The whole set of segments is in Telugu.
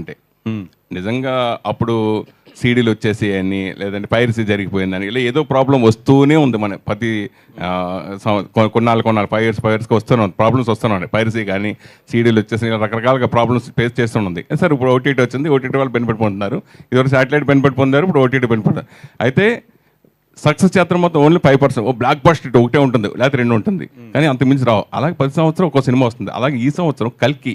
అంటే నిజంగా అప్పుడు సీడీలు వచ్చేసి అని లేదంటే పైరసీ జరిగిపోయిందని ఇలా ఏదో ప్రాబ్లం వస్తూనే ఉంది మన ప్రతి కొన్నాళ్ళు కొన్నాళ్ళు ఫైవ్ ఇయర్స్ ఫైవ్ ఇయర్స్కి వస్తున్నాం ప్రాబ్లమ్స్ వస్తున్నాయి పైరసీ కానీ సీడీలు వచ్చేసి రకరకాలుగా ప్రాబ్లమ్స్ ఫేస్ చేస్తున్నది సార్ ఇప్పుడు ఓటీటీ వచ్చింది ఓటీటీ వాళ్ళు బెనిఫిట్ పొందుతున్నారు. ఇదివరకు శాటిలైట్ బెనిఫిట్ పొందారు ఇప్పుడు ఓటీటీ బెనిఫిట్ అయితే సక్సెస్ చేత్రం మొత్తం ఓన్లీ ఫైవ్ పర్సెంట్ ఓ బ్లాక్ బస్ట్ ఒకటే ఉంటుంది లేకపోతే రెండు ఉంటుంది. కానీ అంత మించి రావు. అలాగే ప్రతి సంవత్సరం ఒక సినిమా వస్తుంది. అలాగే ఈ సంవత్సరం కల్కి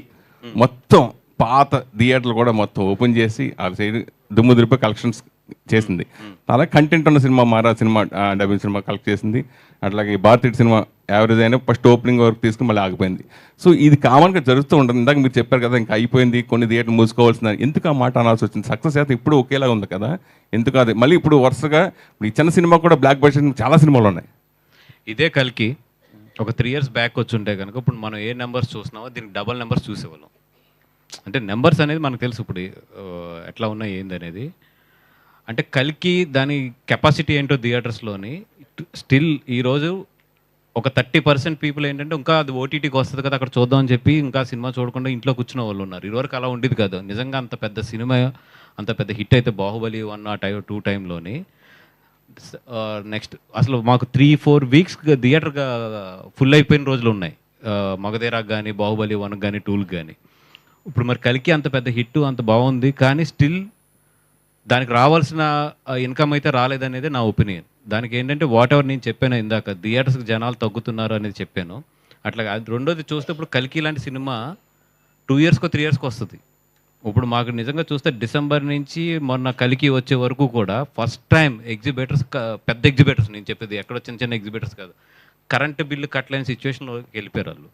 మొత్తం పాత థియేటర్లు కూడా మొత్తం ఓపెన్ చేసి ఆ సైడ్ దుమ్ము దులిపి కలెక్షన్స్ చేసింది. అలాగే కంటెంట్ ఉన్న cinema Maara cinema dubbing cinema collect చేసింది. అట్లాగే భారతీయ సినిమా యావరేజ్ అయినా ఫస్ట్ ఓపెనింగ్ వరకు తీసుకుని మళ్ళీ ఆగిపోయింది. సో ఇది కామన్గా జరుగుతూ ఉంటుంది. ఇందాక మీరు చెప్పారు కదా ఇంకా అయిపోయింది కొన్ని థియేటర్ మూసుకోవాల్సింది ఎందుకు ఆ మాట అనాల్సి వచ్చింది? సక్సెస్ అయితే ఇప్పుడు ఒకేలా ఉంది కదా. ఎందుకు అది? మళ్ళీ ఇప్పుడు వరుసగా ఇప్పుడు ఈ చిన్న సినిమా కూడా బ్లాక్ బస్టర్ చాలా సినిమాలు ఉన్నాయి. ఇదే కలికి ఒక త్రీ ఇయర్స్ బ్యాక్ వచ్చి ఉంటే కనుక ఇప్పుడు మనం ఏ నెంబర్స్ చూసినామో దీనికి డబల్ నెంబర్స్ చూసేవాళ్ళం. అంటే నెంబర్స్ అనేది మనకు తెలుసు ఇప్పుడు ఎట్లా ఉన్నాయి ఏంది అనేది. అంటే కలికి దాని కెపాసిటీ ఏంటో థియేటర్స్లోని స్టిల్ ఈరోజు ఒక థర్టీ పర్సెంట్ పీపుల్ ఏంటంటే ఇంకా అది ఓటీటీకి వస్తుంది కదా అక్కడ చూద్దాం అని చెప్పి ఇంకా సినిమా చూడకుండా ఇంట్లో కూర్చున్న వాళ్ళు ఉన్నారు. ఇదివరకు అలా ఉండేది కాదు. నిజంగా అంత పెద్ద సినిమా అంత పెద్ద హిట్ అయితే బాహుబలి వన్ ఆ టై టూ టైంలోని నెక్స్ట్ అసలు మాకు త్రీ ఫోర్ వీక్స్ థియేటర్గా ఫుల్ అయిపోయిన రోజులు ఉన్నాయి. ఆ, మగధీరాకు కానీ బాహుబలి వన్ కానీ టూల్కి కానీ ఇప్పుడు మరి కలికి అంత పెద్ద హిట్ అంత బాగుంది కానీ స్టిల్ దానికి రావాల్సిన ఇన్కమ్ అయితే రాలేదనేది నా ఒపీనియన్. దానికి ఏంటంటే వాట్ ఎవర్ నేను చెప్పాను ఇందాక థియేటర్స్కి జనాలు తగ్గుతున్నారు అనేది చెప్పాను. అట్లా రెండోది చూస్తే ఇప్పుడు కలికి లాంటి సినిమా టూ ఇయర్స్కో త్రీ ఇయర్స్కి వస్తుంది. ఇప్పుడు మాకు నిజంగా చూస్తే డిసెంబర్ నుంచి మొన్న కలికి వచ్చే వరకు కూడా ఫస్ట్ టైం ఎగ్జిబిటర్స్ పెద్ద ఎగ్జిబిటర్స్ నేను చెప్పేది ఎక్కడో చిన్న చిన్న ఎగ్జిబిటర్స్ కాదు. కరెంటు బిల్లు కట్టలేని సిచ్యువేషన్లోకి వెళ్ళిపోయారు వాళ్ళు.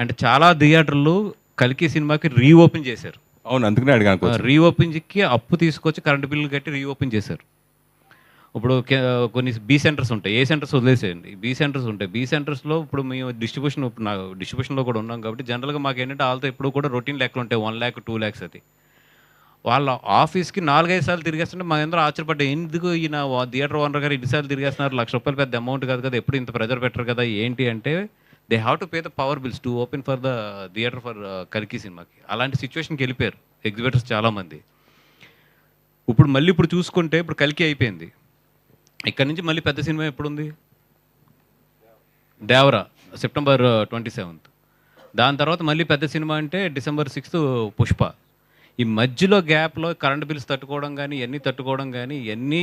అండ్ చాలా థియేటర్లు కలికి సినిమాకి రీఓపెన్ చేశారు. అవును అందుకనే అడిగాను. రీఓపెన్కి అప్పు తీసుకొచ్చి కరెంటు బిల్లు కట్టి రీఓపెన్ చేశారు. ఇప్పుడు కొన్ని బీ సెంటర్స్ ఉంటాయి. ఏ సెంటర్స్ వదిలేసేయండి? బీ సెంటర్స్ ఉంటాయి. బీ సెంటర్స్లో ఇప్పుడు మేము డిస్ట్రిబ్యూషన్ నా డిస్ట్రిబ్యూషన్లో కూడా ఉన్నాం కాబట్టి జనరల్గా మాకు ఏంటంటే వాళ్ళతో ఎప్పుడు కూడా రొటీన్ లెక్కలు ఉంటాయి. వన్ ల్యాక్ టూ ల్యాక్స్ అది. వాళ్ళ ఆఫీస్కి నాలుగైదు సార్లు తిరిగేస్తుంటే మా అందరూ ఆశ్చర్యపడ్డా ఎందుకు ఈయన థియేటర్ ఓనర్ గారు ఇన్నిసార్లు తిరిగేస్తున్నారు? లక్ష రూపాయలు పెద్ద అమౌంట్ కాదు కదా. ఎప్పుడు ఇంత ప్రెజర్ పెట్టరు కదా? ఏంటి అంటే they have to pay the power bills to open for the theatre for కల్కి సినిమాకి అలాంటి సిచ్యువేషన్కి వెళ్ళిపోయారు ఎగ్జిబిటర్స్ చాలామంది. ఇప్పుడు మళ్ళీ ఇప్పుడు చూసుకుంటే ఇప్పుడు కలికి అయిపోయింది. ఇక్కడ నుంచి మళ్ళీ పెద్ద సినిమా ఎప్పుడు ఉంది దేవరా సెప్టెంబర్ ట్వంటీ సెవెంత్ దాని తర్వాత మళ్ళీ పెద్ద సినిమా అంటే డిసెంబర్ సిక్స్త్ పుష్ప ఈ మధ్యలో గ్యాప్లో కరెంట్ బిల్స్ తట్టుకోవడం కానీ ఇవన్నీ తట్టుకోవడం కానీ ఇవన్నీ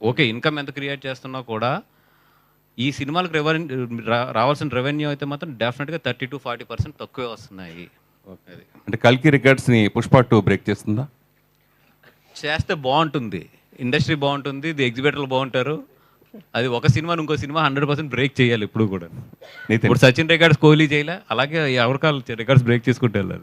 ఓకే ఇన్కమ్ ఎంత క్రియేట్ చేస్తున్నా కూడా ఈ సినిమాలకు రెవెన్యూ రావాల్సిన రెవెన్యూ అయితే మాత్రం డెఫినెట్గా థర్టీ టు ఫార్టీ పర్సెంట్ తక్కువే వస్తున్నాయి. అంటే కల్కి రికార్డ్స్ని పుష్ప టూ బ్రేక్ చేస్తుందా? చేస్తే బాగుంటుంది. ఇండస్ట్రీ బాగుంటుంది ది ఎగ్జిబిటర్లు బాగుంటారు. అది ఒక సినిమా ఇంకో సినిమా హండ్రెడ్ పర్సెంట్ బ్రేక్ చేయాలి ఇప్పుడు కూడా. ఇప్పుడు సచిన్ రికార్డ్స్ కోహ్లీ చేయలే అలాగే ఎవరికాలు రికార్డ్స్ బ్రేక్ చేసుకుంటూ వెళ్ళాలి.